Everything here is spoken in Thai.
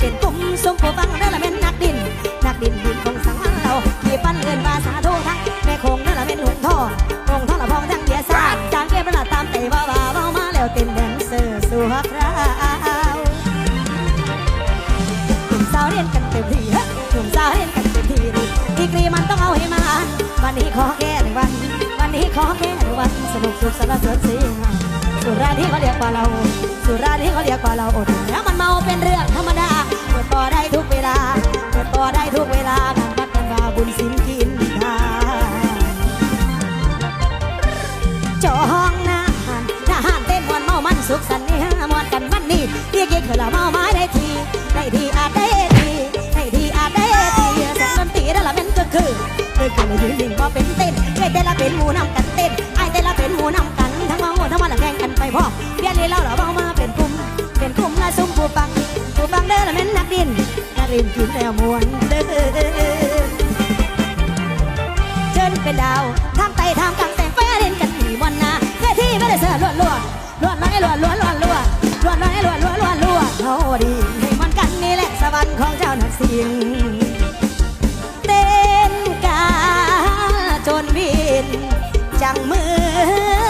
เป็นกลุ่มสมผู้ฟังเด้อละเป็นนักดิน นักดินดินคงสังมันเราขี่ปั้นเอินภาษาโททั้งแม่คงเด้อละเป็นหุ่งท่อหงท่อละพองทั้งเบียร์ซ่าจางเก็บระตามเตะว่าว่าเมามาแล้วเต้นแดนเซอร์สู่คราวหนุ่มสาวเรียนกันเต็มที่หนุ่มสาวเรียนกันเต็มที่ดีกรีมันต้องเอาให้มาวันนี้ขอแค่หนึ่งวัน วันนี้ขอแค่หนึ่งวันสนุกสุขสารเสริญสีสุราที่เขาเรียกว่าเรา สุราที่เขาเรียกว่าเราอดแล้วมันเมาเป็นเรื่อง ลาการวัดกันวาบุญสินกินทาจอห้องน้ำทหารเต้นมวนเมามันสุขสันต์นี่ฮะมวนกันวันนี้เรียกเย็นคือละเมาไม้ได้ทีได้ทีอาจได้ทีได้ทีอาจได้ทีสียงดนตรีนั่นละเป็นก็คือคือคือไม่ยืนนิ่งพอเป็นเต้นไอ้แต่ละเป็นหมูนำกันเต้นไอ้แต่ละเป็นหมูนำกันทั้งเมาทั้งวันละแข่งกันไปพ่อเรียนนี้เราละเมามาเป็นกลุ่มเป็นกลุ่มละซุ่มผู้ฟังผู้ฟังเด้อละเป็นนักดิน เล่นกินแนวมวนเดินเชิญเป็นดาวทางไต่ทางกลางแต่งไฟเล่นกันหนีมอนนาเวที่ไม่ได้เสือล้วนล้วนล้วนน้อยล้วนล้วนล้วนล้วนล้วนน้อยล้วนล้วนล้วนล้วนโอ้ดีให้มันกันนี่แหละสวรรค์ของเจ้านักสิงเต้นกาจนวินจังมือ